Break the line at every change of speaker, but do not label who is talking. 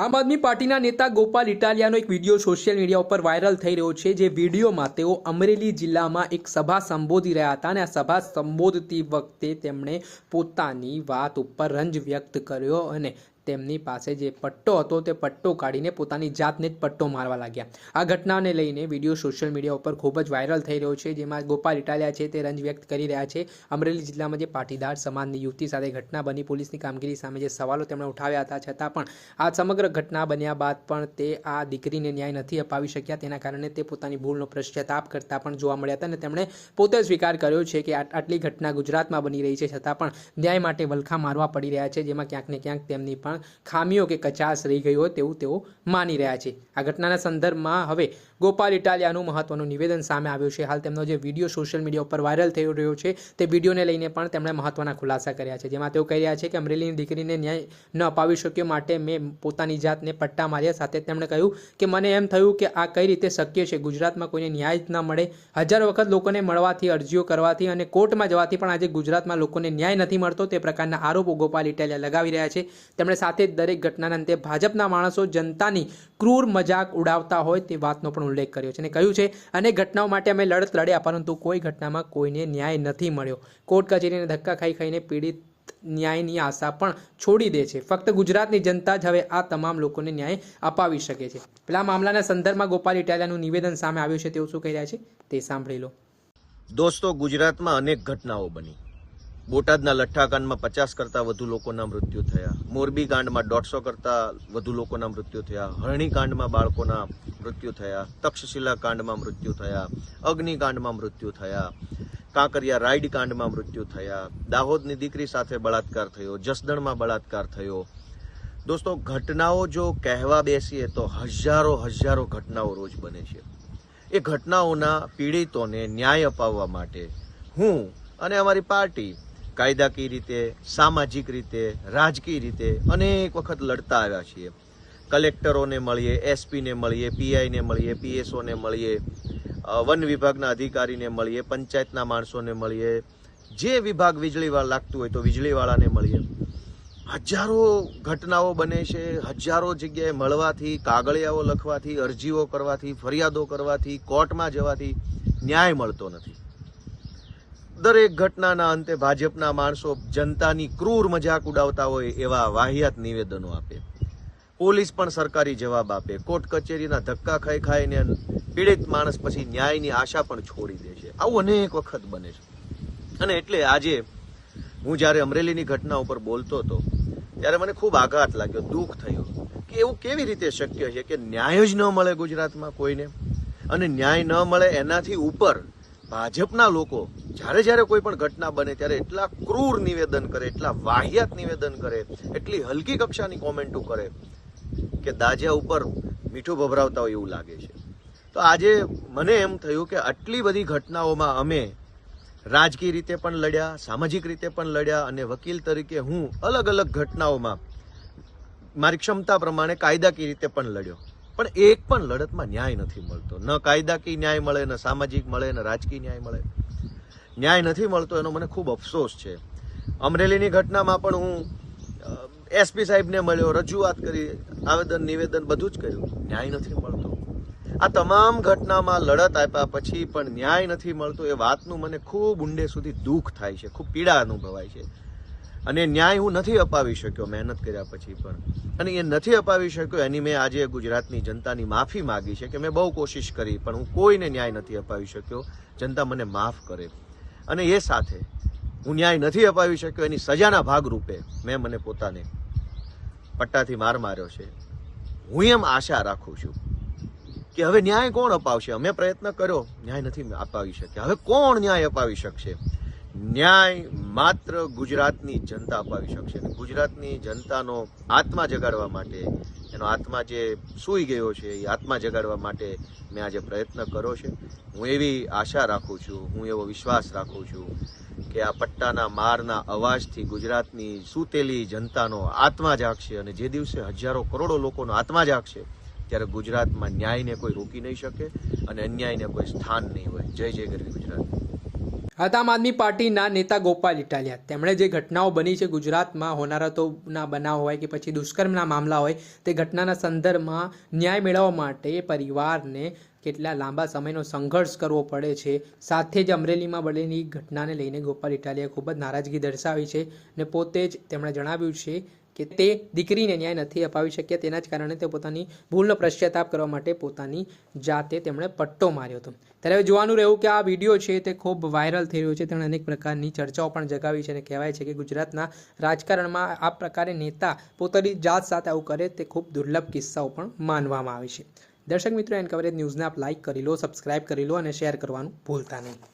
આમ આદમી પાર્ટીના નેતા ગોપાલ ઇટાલિયાનો એક વીડિયો સોશિયલ મીડિયા ઉપર વાયરલ થઈ રહ્યો છે, જે વિડીયોમાં તેઓ અમરેલી જિલ્લામાં એક સભા સંબોધી રહ્યા હતા અને આ સભા સંબોધતી વખતે તેમણે પોતાની વાત ઉપર રંજ વ્યક્ત કર્યો અને તેમની પાસે જે પટ્ટો હતો તે પટ્ટો કાઢીને પોતાની જાતને જ પટ્ટો મારવા લાગ્યા. આ ઘટનાને લઈને વીડિયો સોશિયલ મીડિયા ઉપર ખૂબ જ વાયરલ થઈ રહ્યો છે, જેમાં ગોપાલ ઇટાલિયા છે તે રંજ વ્યક્ત કરી રહ્યા છે. અમરેલી જિલ્લામાં જે પાટીદાર સમાજની યુવતી સાથે ઘટના બની, પોલીસની કામગીરી સામે જે સવાલો તેમણે ઉઠાવ્યા હતા, છતાં પણ આ સમગ્ર ઘટના બન્યા બાદ પણ તે આ દીકરીને ન્યાય નથી અપાવી શક્યા. તેના કારણે તે પોતાની ભૂલનો પશ્ચાતાપ કરતા પણ જોવા મળ્યા હતા અને તેમણે પોતે સ્વીકાર કર્યો છે કે આટ- આટલી ઘટના ગુજરાતમાં બની રહી છે, છતાં પણ ન્યાય માટે વલખા મારવા પડી રહ્યા છે, જેમાં ક્યાંક ને ક્યાંક તેમની પણ ખામીઓ કે કચાશ રહી ગઈ હોય તેવું તેઓ માની રહ્યા છે. આ ઘટનાના સંદર્ભમાં હવે ગોપાલ ઇટાલિયાનું મહત્વનું નિવેદન સામે આવ્યું છે. હાલ તેમનો જે વીડિયો સોશિયલ મીડિયા ઉપર વાયરલ થઈ રહ્યો છે તે વિડીયોને લઈને પણ તેમણે મહત્વના ખુલાસા કર્યા છે. જેમાં તેઓ કહી રહ્યા છે કે અમરેલીની દીકરીને ન્યાય ન અપાવી શક્યો માટે મેં પોતાની જાતને પટ્ટા માર્યા. સાથે તેમણે કહ્યું કે મને એમ થયું કે આ કઈ રીતે શક્ય છે? ગુજરાતમાં કોઈને ન્યાય જ ન મળે. હજાર વખત લોકોને મળવાથી, અરજીઓ કરવાથી અને કોર્ટમાં જવાથી પણ આજે ગુજરાતમાં લોકોને ન્યાય નથી મળતો. તે પ્રકારના આરોપો ગોપાલ ઇટાલિયા લગાવી રહ્યા છે. તેમણે સાથે જ દરેક ઘટનાના અંતે ભાજપના માણસો જનતાની ક્રૂર મજાક ઉડાવતા હોય તે વાતનો પણ ઉલ્લેખ કર્યો છે અને કહ્યું છે, અનેક ઘટનાઓ માટે અમે લડત લડ્યા, પરંતુ કોઈ ઘટનામાં કોઈને ન્યાય નથી મળ્યો. કોર્ટ કચેરીને ધક્કા ખાઈ ખાઈને પીડિત ન્યાયની આશા પણ છોડી દે છે. ફક્ત ગુજરાતની જનતા જ હવે આ તમામ લોકોને ન્યાય અપાવી શકે છે. પેલા મામલાના સંદર્ભમાં ગોપાલ ઇટાલિયાનું નિવેદન સામે આવ્યું છે તેઓ શું કહી રહ્યા છે તે સાંભળી લો.
દોસ્તો, ગુજરાતમાં અનેક ઘટનાઓ બની. બોટાદના લઠ્ઠાકાંડમાં પચાસ કરતાં વધુ લોકોના મૃત્યુ થયા. મોરબી કાંડમાં દોઢસો કરતાં વધુ લોકોના મૃત્યુ થયા. હરણી કાંડમાં બાળકોના મૃત્યુ થયા. તક્ષશિલા કાંડમાં મૃત્યુ થયા. અગ્નિકાંડમાં મૃત્યુ થયા. કાંકરિયા રાઈડ કાંડમાં મૃત્યુ થયા. દાહોદની દીકરી સાથે બળાત્કાર થયો. જસદણમાં બળાત્કાર થયો. દોસ્તો, ઘટનાઓ જો કહેવા બેસીએ તો હજારો હજારો ઘટનાઓ રોજ બને છે. એ ઘટનાઓના પીડિતોને ન્યાય અપાવવા માટે હું અને અમારી પાર્ટી કાયદાકીય રીતે, સામાજિક રીતે, રાજકીય રીતે અનેક વખત લડતા આવ્યા છીએ. કલેક્ટરોને મળીએ, એસપીને મળીએ, પીઆઈને મળીએ, પીએસઓને મળીએ વન વિભાગના અધિકારીને મળીએ, પંચાયતના માણસોને મળીએ. જે વિભાગ વીજળીવાળા લાગતું હોય તો વીજળીવાળાને મળીએ. હજારો ઘટનાઓ બને છે, હજારો જગ્યાએ મળવાથી, કાગળિયાઓ લખવાથી, અરજીઓ કરવાથી, ફરિયાદો કરવાથી, કોર્ટમાં જવાથી ન્યાય મળતો નથી. દરેક ઘટનાના અંતે ભાજપના માણસો જનતાની ક્રૂર મજાક ઉડાવતા હોય એવા વાહિયાત નિવેદનો આપે. પોલીસ પણ સરકારી જવાબ આપે. કોર્ટ કચેરીના ધક્કા ખાઈ ખાઈને પીડિત માણસ પછી ન્યાયની આશા પણ છોડી દે છે. આવું અનેક વખત બને છે. અને એટલે આજે હું જ્યારે અમરેલીની ઘટના ઉપર બોલતો હતો, ત્યારે મને ખૂબ આઘાત લાગ્યો, દુઃખ થયું કે એવું કેવી રીતે શક્ય છે કે ન્યાય જ ન મળે ગુજરાતમાં કોઈને? અને ન્યાય ન મળે એનાથી ઉપર ભાજપના લોકો જ્યારે જ્યારે કોઈ પણ ઘટના બને ત્યારે એટલા ક્રૂર નિવેદન કરે, એટલા વાહિયાત નિવેદન કરે, એટલી હલકી કક્ષાની કોમેન્ટો કરે કે દાજ્યા ઉપર મીઠું ભભરાવતા હોય એવું લાગે છે. તો આજે મને એમ થયું કે આટલી બધી ઘટનાઓમાં અમે રાજકીય રીતે પણ લડ્યા, સામાજિક રીતે પણ લડ્યા અને વકીલ તરીકે હું અલગ અલગ ઘટનાઓમાં મારી ક્ષમતા પ્રમાણે કાયદાકીય રીતે પણ લડ્યો. પણ એક પણ લડતમાં ન્યાય નથી મળતો. ન કાયદાકીય ન્યાય મળે, ન સામાજિક મળે, ન રાજકીય ન્યાય મળે. ન્યાય નથી મળતો એનો મને ખૂબ અફસોસ છે. અમરેલીની ઘટનામાં પણ હું એસપી સાહેબને મળ્યો, રજૂઆત કરી, આવેદન, નિવેદન બધું જ કર્યું. ન્યાય નથી મળતો. આ તમામ ઘટનામાં લડત આપ્યા પછી પણ ન્યાય નથી મળતો એ વાતનું મને ખૂબ ઊંડે સુધી દુઃખ થાય છે, ખૂબ પીડા અનુભવાય છે. અને ન્યાય હું નથી અપાવી શક્યો, મહેનત કર્યા પછી પણ. અને એ નથી અપાવી શક્યો એની મેં આજે ગુજરાતની જનતાની માફી માગી છે કે મેં બહુ કોશિશ કરી, પણ હું કોઈને ન્યાય નથી અપાવી શક્યો. જનતા મને માફ કરે. અને એ સાથે હું ન્યાય નથી અપાવી શક્યો, એની સજાના ભાગરૂપે મેં મને પોતાને પટ્ટાથી માર માર્યો છે. હું એમ આશા રાખું છું કે હવે ન્યાય કોણ અપાવશે? અમે પ્રયત્ન કર્યો, ન્યાય નથી અપાવી શક્યા. હવે કોણ ન્યાય અપાવી શકશે? ન્યાય માત્ર ગુજરાતની જનતા અપાવી શકશે ગુજરાતની જનતાનો આત્મા જગાડવા માટે, એનો આત્મા જે સૂઈ ગયો છે, એ આત્મા જગાડવા માટે મેં આજે પ્રયત્ન કર્યો છે. હું એવી આશા રાખું છું, હું એવો વિશ્વાસ રાખું છું કે આ પટ્ટાના મારના અવાજથી ગુજરાતની સૂતેલી જનતાનો આત્મા જાગશે અને જે દિવસે હજારો કરોડો લોકોનો આત્મા જાગશે, ત્યારે ગુજરાતમાં ન્યાયને કોઈ રોકી નહીં શકે અને અન્યાયને કોઈ સ્થાન નહીં હોય. જય જય ગરવી ગુજરાત.
આમ આદમી પાર્ટીના નેતા ગોપાલ ઇટાલિયા. તેમણે જે ઘટનાઓ બની છે ગુજરાતમાં, હોનારતોના બનાવ હોય કે પછી દુષ્કર્મના મામલા હોય, તે ઘટનાના સંદર્ભમાં ન્યાય મેળવવા માટે પરિવારને કેટલા લાંબા સમયનો સંઘર્ષ કરવો પડે છે. સાથે જ અમરેલીમાં બનેલી ઘટનાને લઈને ગોપાલ ઇટાલિયાએ ખૂબ જ નારાજગી દર્શાવી છે અને પોતે જ તેમણે જણાવ્યું છે કે તે દીકરીને ન્યાય નથી અપાવી શક્યા. તેના જ કારણે તે પોતાની ભૂલનો પ્રશ્ચાતાપ કરવા માટે પોતાની જાતે તેમણે પટ્ટો માર્યો હતો. ત્યારે હવે જોવાનું રહ્યું કે આ વીડિયો છે તે ખૂબ વાયરલ થઈ રહ્યો છે. તેણે અનેક પ્રકારની ચર્ચાઓ પણ જગાવી છે અને કહેવાય છે કે ગુજરાતના રાજકારણમાં આ પ્રકારે નેતા પોતાની જાત સાથે આવું કરે તે ખૂબ દુર્લભ કિસ્સાઓ પણ માનવામાં આવે છે. દર્શક મિત્રો, એન કવરેજ ન્યૂઝને આપ લાઇક કરી લો સબસ્ક્રાઇબ કરી લો અને શેર કરવાનું ભૂલતા નહીં.